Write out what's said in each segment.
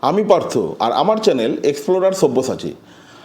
আমি পার্থ আর আমার channel explorer Sabyasachi.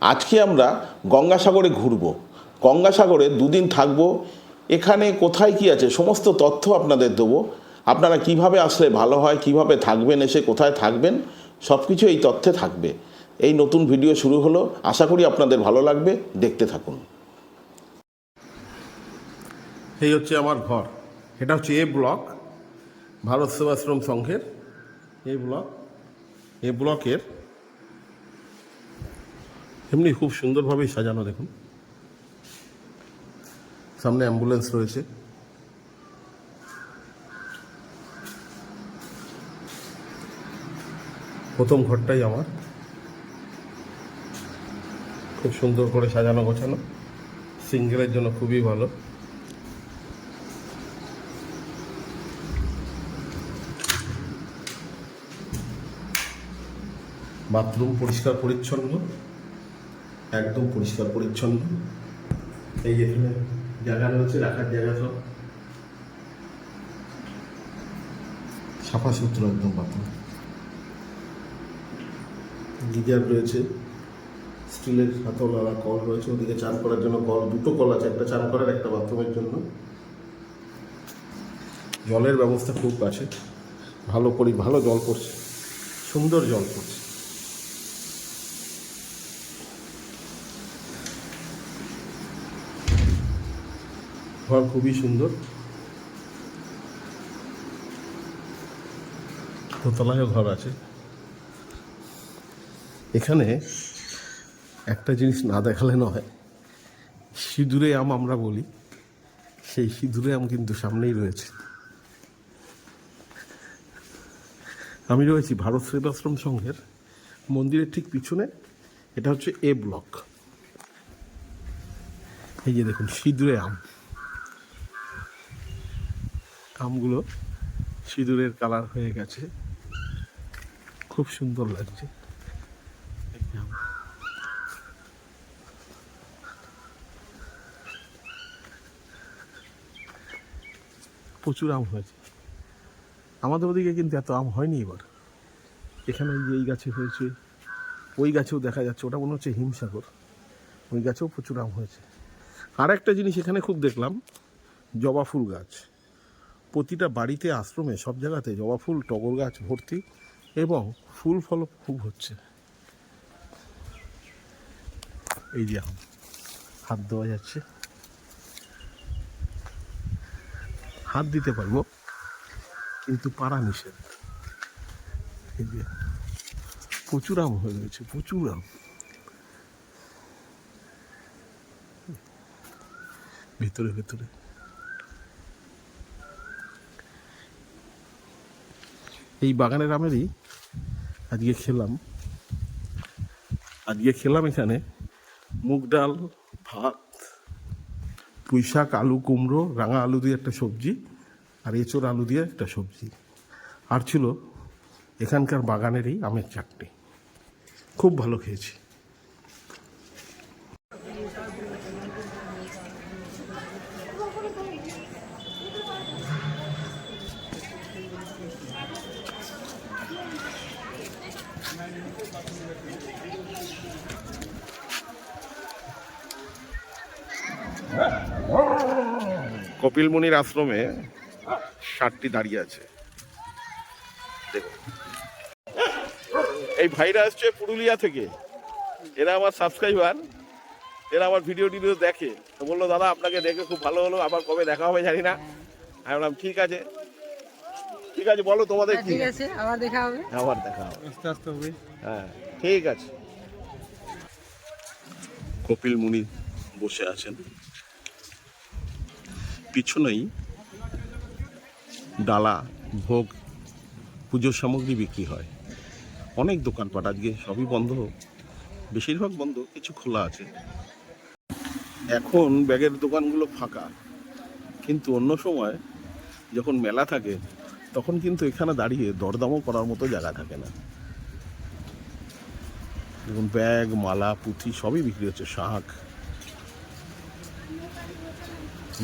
আজকে আমরা গঙ্গাসাগরে ঘুরব। গঙ্গাসাগরে দুদিন থাকব। এখানে কোথায় কি আছে সমস্ত তথ্য আপনাদের দেবো। আপনারা কীভাবে আসলে ভালো হয়, কীভাবে থাকবেন, এসে কোথায় থাকবেন সব কিছু এই তথ্যে থাকবে। এই নতুন ভিডিও শুরু হলো। আশা করি আপনাদের ভালো লাগবে। দেখতে থাকুন। এই হচ্ছে আমার ঘর। এটা হচ্ছে এ ব্লক, ভারত সেবাশ্রম সংঘের এ ব্লক। এ ব্লকের এমনি খুব সুন্দরভাবেই সাজানো, দেখুন। সামনে অ্যাম্বুলেন্স রয়েছে। প্রথম ঘরটাই আমার। খুব সুন্দর করে সাজানো গোছানো। সিঙ্গেলের জন্য খুবই ভালো। বাথরুম পরিষ্কার পরিচ্ছন্ন, একদম পরিষ্কার পরিচ্ছন্ন। এই এখানে জায়গা রয়েছে, রাখার জায়গা সব। সাফা সুতরা একদম বাথরুম। গিজার রয়েছে, স্টিলের হাতলওয়ালা কল রয়েছে, ওদিকে চান করার জন্য কল, দুটো কল আছে, একটা চান করার, একটা বাথরুমের জন্য। জলের ব্যবস্থা খুব আছে ভালো পরি, ভালো জল পড়ছে, সুন্দর জল পড়ছে। ঘর খুবই সুন্দর। দোতলায়ও ঘর আছে। এখানে একটা জিনিস না দেখালে নয়, সিঁদুরে আম আমরা বলি। সেই সিঁদুরে আম কিন্তু সামনেই রয়েছে। আমি রয়েছি ভারত সেবাশ্রম সংঘের মন্দিরের ঠিক পিছনে। এটা হচ্ছে এ ব্লক। এই যে দেখুন, সিঁদুরে আম। আমগুলো সিঁদুরের কালার হয়ে গেছে। খুব সুন্দর লাগছে। প্রচুর আম হয়েছে। আমাদের ওদিকে কিন্তু এত আম হয়নি এবার। এখানে যে এই গাছে হয়েছে, ওই গাছেও দেখা যাচ্ছে। ওটা মনে হচ্ছে হিমসাগর। ওই গাছেও প্রচুর আম হয়েছে। আর একটা জিনিস এখানে খুব দেখলাম, জবা ফুল গাছ। প্রতিটা বাড়িতে আশ্রমে সব জায়গাতে জবা ফুল, টগর গাছ ভর্তি এবং ফুল ফল খুব হচ্ছে। এই যে আম হাত দেওয়া যাচ্ছে। হাত দিতে পারব, কিন্তু পাড়া নিষেধ। এই যে প্রচুর আম হয়ে গেছে প্রচুর আম। ভিতরে ভিতরে। এই বাগানের আমেরই আজকে খেলাম। আজকে খেলাম এখানে মুগ ডাল, ভাত পুঁই শাক আলু, কুমড়ো, রাঙা আলু দিয়ে একটা সবজি আর এঁচোড় আলু দিয়ে একটা সবজি। আর ছিল এখানকার বাগানেরই আমের চাটনি। খুব ভালো খেয়েছি। কপিল মুনির আশ্রমে ষাটটি দাঁড়িয়ে আছে। দেখুন। এই ভাইরা আসছে পুরুলিয়া থেকে। এরা আমার সাবস্ক্রাইবার এরা আমার ভিডিও টিডিও দেখে। তো বলল দাদা আপনাকে দেখে খুব ভালো হলো। আবার কবে দেখা হবে জানি না। আমি বললাম ঠিক আছে। ঠিক আছে বলো তোমাদের কি? ঠিক আছে আবার দেখা হবে। আবার দেখা হবে। আস্তে আস্তে হবে। হ্যাঁ ঠিক আছে। কপিল মুনি বসে আছেন। পিছনেই ডালা, ভোগ পুজোর সামগ্রী বিক্রি হয়। অনেক দোকানপাট আজকে সবই বন্ধ। বেশিরভাগ বন্ধ, কিছু খোলা আছে। এখন ব্যাগের দোকানগুলো ফাঁকা। কিন্তু অন্য সময় যখন মেলা থাকে, তখন কিন্তু এখানে দাঁড়িয়ে দরদামও করার মতো জায়গা থাকে না। দেখুন, ব্যাগ, মালা, পুঁথি সবই বিক্রি হচ্ছে, শাঁখ।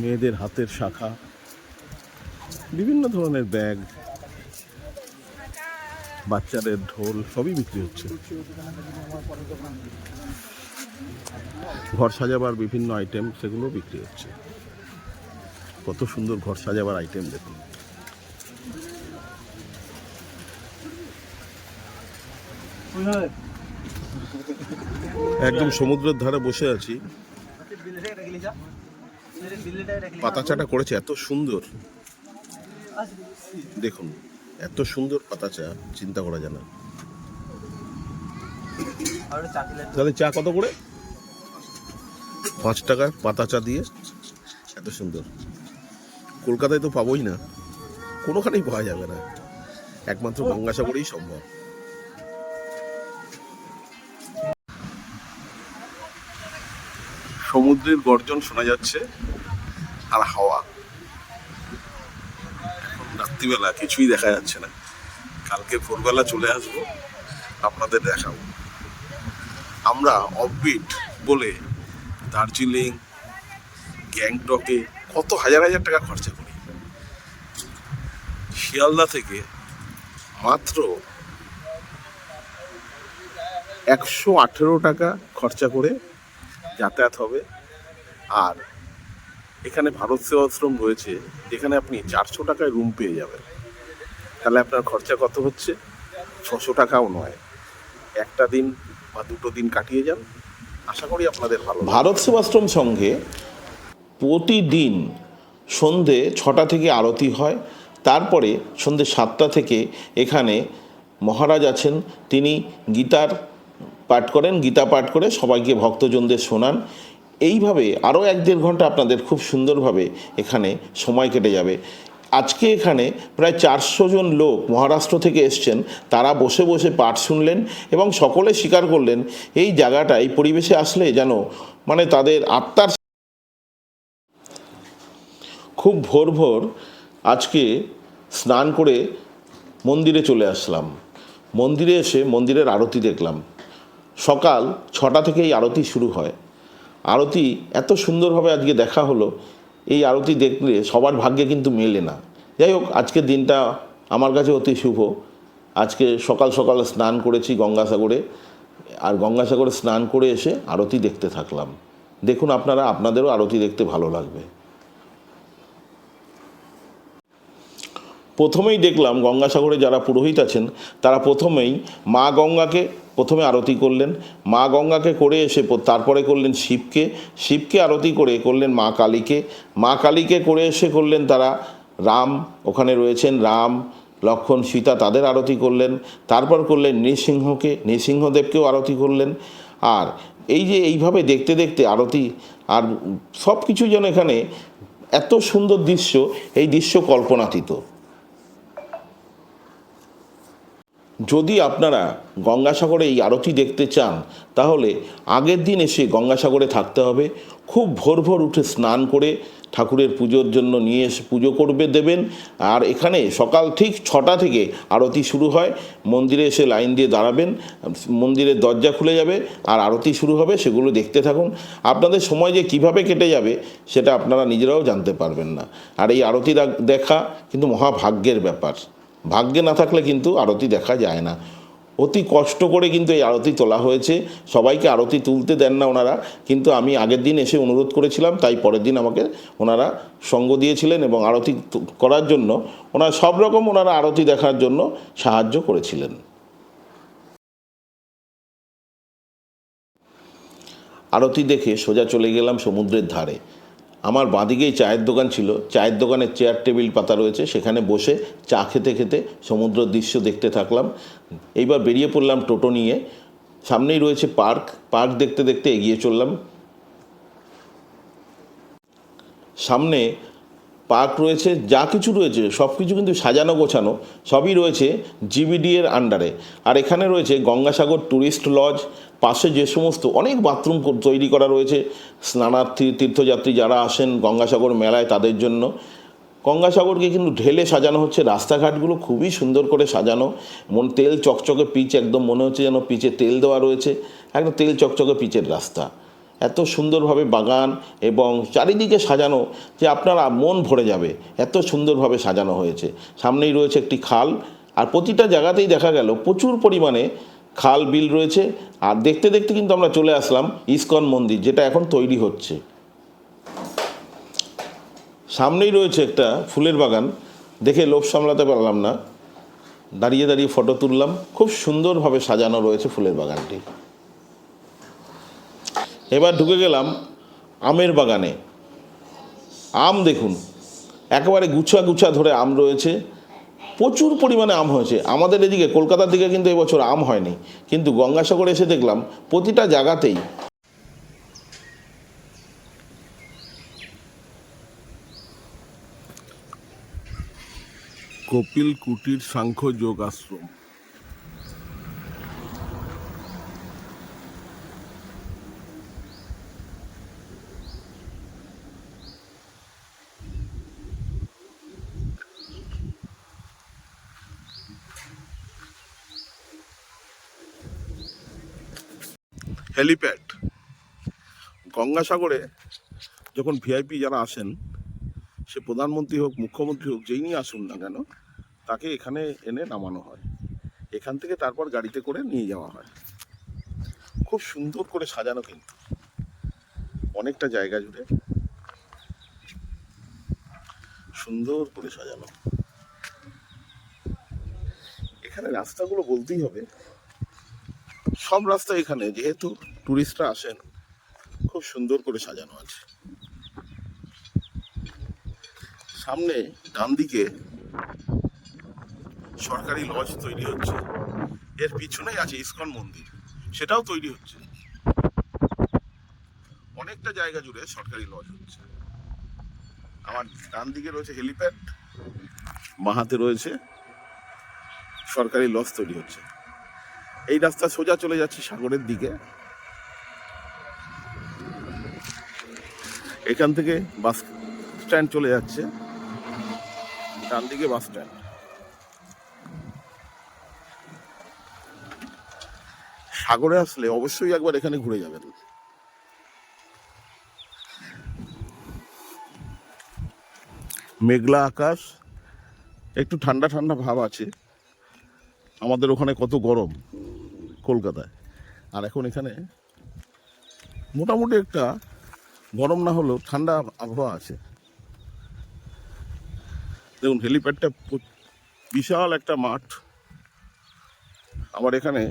মেয়েদের হাতের শাখা, বিভিন্ন ধরনের ব্যাগ, বাচ্চাদের ঢোল, সবই বিক্রি হচ্ছে। ঘর সাজাবার বিভিন্ন আইটেম সেগুলো বিক্রি হচ্ছে। কত সুন্দর ঘর সাজাবার আইটেম দেখুন। একদম সমুদ্রের ধারে বসে আছি। পাতা চাটা করেছে, এত সুন্দর। দেখুন, এত সুন্দর পাতা চা চিন্তা করা যায় না। তাহলে চা কত করে? পাঁচ টাকার পাতা চা দিয়ে, এত সুন্দর। কলকাতায় তো পাবোই না, কোনোখানেই পাওয়া যাবে না। একমাত্র গঙ্গাসাগরেই সম্ভব। সমুদ্রের গর্জন শোনা যাচ্ছে আর হাওয়া। রাত্রিবেলা কিছুই দেখা যাচ্ছে না। কালকে ভোরবেলা চলে আসব, আপনাদের দেখাবো। আমরা অফবিট বলে দার্জিলিং, গ্যাংটকে কত হাজার হাজার টাকা খরচা করি। শিয়ালদা থেকে মাত্র একশো আঠেরো টাকা খরচা করে যাতায়াত হবে। আর এখানে ভারত সেবাশ্রম রয়েছে যেখানে আপনি চারশো টাকায় রুম পেয়ে যাবেন। তাহলে আপনার খরচা কত হচ্ছে? ছশো টাকাও নয়। একটা দিন বা দুটো দিন কাটিয়ে যান। আশা করি আপনাদের ভালো ভারত সেবাশ্রম সংঘে প্রতিদিন সন্ধে ছটা থেকে আরতি হয়। তারপরে সন্ধে সাতটা থেকে এখানে মহারাজ আছেন। তিনি গীতার পাঠ করেন, গীতা পাঠ করে সবাইকে ভক্তজনদের শোনান। এইভাবে আরও এক দেড় ঘণ্টা আপনাদের খুব সুন্দরভাবে এখানে সময় কেটে যাবে। আজকে এখানে প্রায় চারশো জন লোক মহারাষ্ট্র থেকে এসছেন, তারা বসে বসে পাঠ শুনলেন এবং সকলে স্বীকার করলেন, এই জায়গাটা এই পরিবেশে আসলে যেন মানে তাদের আত্মার খুব ভোর ভোর আজকে স্নান করে মন্দিরে চলে আসলাম। মন্দিরে এসে মন্দিরের আরতি দেখলাম। সকাল ছটা থেকে এই আরতি শুরু হয়। আরতি এত সুন্দরভাবে আজকে দেখা হলো, এই আরতি দেখলে সবার ভাগ্যে কিন্তু মেলে না। যাই হোক, আজকের দিনটা আমার কাছে অতি শুভ। আজকে সকাল সকাল স্নান করেছি গঙ্গাসাগরে, আর গঙ্গাসাগরে স্নান করে এসে আরতি দেখতে থাকলাম। দেখুন আপনারা, আপনাদেরও আরতি দেখতে ভালো লাগবে। প্রথমেই দেখলাম গঙ্গাসাগরে যারা পুরোহিত আছেন, তারা প্রথমেই মা গঙ্গাকে প্রথমে আরতি করলেন। মা গঙ্গাকে করে এসে তারপরে করলেন শিবকে। শিবকে আরতি করে করলেন মা কালীকে। মা কালীকে করে এসে করলেন তারা রাম, ওখানে রয়েছেন রাম, লক্ষণ, সীতা, তাদের আরতি করলেন। তারপর করলেন নৃসিংহকে, নৃসিংহদেবকেও আরতি করলেন। আর এই যে এইভাবে দেখতে দেখতে আরতি, আর সব কিছু যেন এখানে এত সুন্দর দৃশ্য, এই দৃশ্য কল্পনাতীত। যদি আপনারা গঙ্গাসাগরে এই আরতি দেখতে চান, তাহলে আগের দিন এসে গঙ্গাসাগরে থাকতে হবে। খুব ভোর ভোর উঠে স্নান করে ঠাকুরের পুজোর জন্য নিয়ে এসে পুজো করবে, দেবেন। আর এখানে সকাল ঠিক ছটা থেকে আরতি শুরু হয়। মন্দিরে এসে লাইন দিয়ে দাঁড়াবেন। মন্দিরের দরজা খুলে যাবে আর আরতি শুরু হবে, সেগুলো দেখতে থাকুন। আপনাদের সময় যে কীভাবে কেটে যাবে, সেটা আপনারা নিজেরাও জানতে পারবেন না। আর এই আরতি দেখা কিন্তু মহাভাগ্যের ব্যাপার। ভাগ্যে না থাকলে কিন্তু আরতি দেখা যায় না। অতি কষ্ট করে কিন্তু এই আরতি তোলা হয়েছে। সবাইকে আরতি তুলতে দেন না ওনারা। কিন্তু আমি আগের দিন এসে অনুরোধ করেছিলাম, তাই পরের দিন আমাকে ওনারা সঙ্গ দিয়েছিলেন এবং আরতি করার জন্য ওনারা সব রকম ওনারা আরতি দেখার জন্য সাহায্য করেছিলেন। আরতি দেখে সোজা চলে গেলাম সমুদ্রের ধারে। আমার বাঁদিকেই চায়ের দোকান ছিল। চায়ের দোকানের চেয়ার টেবিল পাতা রয়েছে। সেখানে বসে চা খেতে খেতে সমুদ্র দৃশ্য দেখতে থাকলাম। এইবার বেরিয়ে পড়লাম টোটো নিয়ে। সামনেই রয়েছে পার্ক। পার্ক দেখতে দেখতে এগিয়ে চললাম। সামনে পার্ক রয়েছে, যা কিছু রয়েছে, সব কিছু কিন্তু সাজানো গোছানো, সবই রয়েছে জিবিডি এর আন্ডারে আর এখানে রয়েছে গঙ্গাসাগর ট্যুরিস্ট লজ পাশে যে সমস্ত অনেক বাথরুম তৈরি করা রয়েছে, স্নানার্থী, তীর্থযাত্রী যারা আসেন গঙ্গাসাগর মেলায় তাদের জন্য। গঙ্গাসাগরকে কিন্তু ঢেলে সাজানো হচ্ছে, রাস্তাঘাটগুলো খুবই সুন্দর করে সাজানো। মন তেল চকচকে পিচ, একদম মনে হচ্ছে যেন পিচে তেল দেওয়া রয়েছে, একদম তেল চকচকে পিচের রাস্তা। এত সুন্দরভাবে বাগান এবং চারিদিকে সাজানো যে আপনারা মন ভরে যাবে, এত সুন্দরভাবে সাজানো হয়েছে। সামনেই রয়েছে একটি খাল, আর প্রতিটা জায়গাতেই দেখা গেল প্রচুর পরিমাণে খাল বিল রয়েছে। আর দেখতে দেখতে কিন্তু আমরা চলে আসলাম ইস্কন মন্দির, যেটা এখন তৈরি হচ্ছে। সামনেই রয়েছে একটা ফুলের বাগান, দেখে লোভ সামলাতে পারলাম না। দাঁড়িয়ে দাঁড়িয়ে ফটো তুললাম। খুব সুন্দরভাবে সাজানো রয়েছে ফুলের বাগানটি। এবার ঢুকে গেলাম আমের বাগানে। আম দেখুন, একেবারে গুছা গুছা ধরে আম রয়েছে। প্রচুর পরিমাণে আম হয়েছে। আমাদের এদিকে, কলকাতার দিকে কিন্তু এবছর আম হয়নি। কিন্তু গঙ্গাসাগরে এসে দেখলাম, প্রতিটা জায়গাতেই কপিল কুটির সাংখ্য যোগ আশ্রম। হেলিপ্যাড। গঙ্গাসাগরে যখন ভিআইপি যারা আসেন, সে প্রধানমন্ত্রী হোক, মুখ্যমন্ত্রী হোক, যেই নিয়ে আসুন না কেন, তাকে এখানে এনে নামানো হয়। এখান থেকে তারপর গাড়িতে করে নিয়ে যাওয়া হয়। খুব সুন্দর করে সাজানো কিন্তু। অনেকটা জায়গা জুড়ে সুন্দর করে সাজানো। এখানে রাস্তাগুলো বলতেই হবে সব রাস্তা এখানে, যেহেতু টুরিস্টরা আসেন। খুব সুন্দর করে সাজানো আছে। সামনে ডান দিকে সরকারি লজ তৈরি হচ্ছে। এর পিছনেই আছে ইসকন মন্দির। সেটাও তৈরি হচ্ছে। অনেকটা জায়গা জুড়ে সরকারি লজ হচ্ছে। আমার ডান দিকে রয়েছে হেলিপ্যাড বাহাতে রয়েছে সরকারি লজ তৈরি হচ্ছে। এই রাস্তা সোজা চলে যাচ্ছে সাগরের দিকে। এখান থেকে বাস স্ট্যান্ড চলে যাচ্ছে। ডান দিকে বাস স্ট্যান্ড। সাগরে আসলে অবশ্যই একবার এখানে ঘুরে যাবেন। মেঘলা আকাশ, একটু ঠান্ডা ঠান্ডা ভাব আছে। আমাদের ওখানে কত গরম। কলকাতায়। আর এখন এখানে মোটামুটি একটা গরম না হলেও ঠান্ডা আবহাওয়া আছে। দেখুন, হেলিপ্যাডটা বিশাল একটা মাঠ। আবার এখানে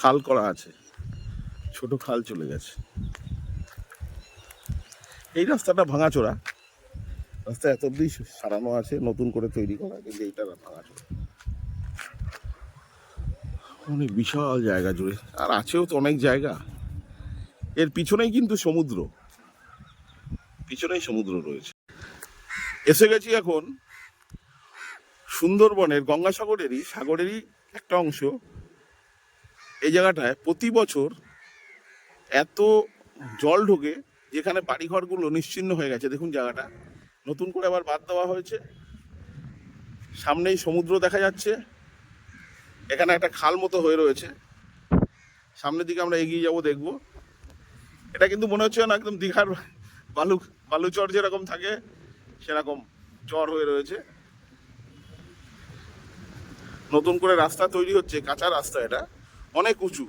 খাল করা আছে। ছোট খাল চলে গেছে। এই রাস্তাটা ভাঙাচোরা। রাস্তা এত অব্দি সারানো আছে, নতুন করে তৈরি করা কিন্তু এইটা ভাঙাচোরা। অনেক বিশাল জায়গা জুড়ে। আর আছেও তো অনেক জায়গা। এর পিছনেই কিন্তু সমুদ্র। পিছনেই সমুদ্র রয়েছে। এসে গেছি এখন সুন্দরবনের, গঙ্গাসাগরেরই, সাগরেরই একটা অংশ। এই জায়গাটায় প্রতি বছর এত জল ঢোকে, যেখানে বাড়িঘরগুলো নিশ্চিন্ন হয়ে গেছে। দেখুন জায়গাটা। নতুন করে আবার বাদ দেওয়া হয়েছে। সামনেই সমুদ্র দেখা যাচ্ছে। এখানে একটা খাল মতো হয়ে রয়েছে। সামনের দিকে আমরা এগিয়ে যাব, দেখব। এটা কিন্তু মনে হচ্ছে না, একদম দীঘার বালু, বালুচর যেরকম থাকে, সেরকম চর হয়ে রয়েছে। নতুন করে রাস্তা তৈরি হচ্ছে, কাঁচা রাস্তা এটা। অনেক উঁচু।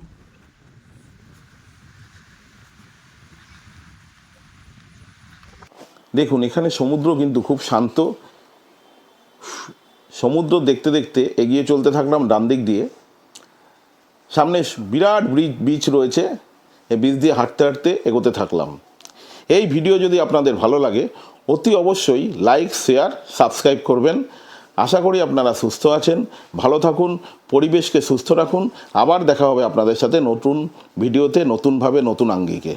দেখুন, এখানে সমুদ্র কিন্তু খুব শান্ত। সমুদ্র দেখতে দেখতে এগিয়ে চলতে থাকলাম ডান দিক দিয়ে। সামনে বিরাট ব্রিজ বিচ রয়েছে, এই বিচ দিয়ে হাঁটতে হাঁটতে এগোতে থাকলাম। এই ভিডিও যদি আপনাদের ভালো লাগে, অতি অবশ্যই লাইক শেয়ার সাবস্ক্রাইব করবেন। আশা করি আপনারা সুস্থ আছেন, ভালো থাকুন, পরিবেশকে সুস্থ রাখুন। আবার দেখা হবে আপনাদের সাথে নতুন ভিডিওতে নতুনভাবে, নতুন আঙ্গিকে।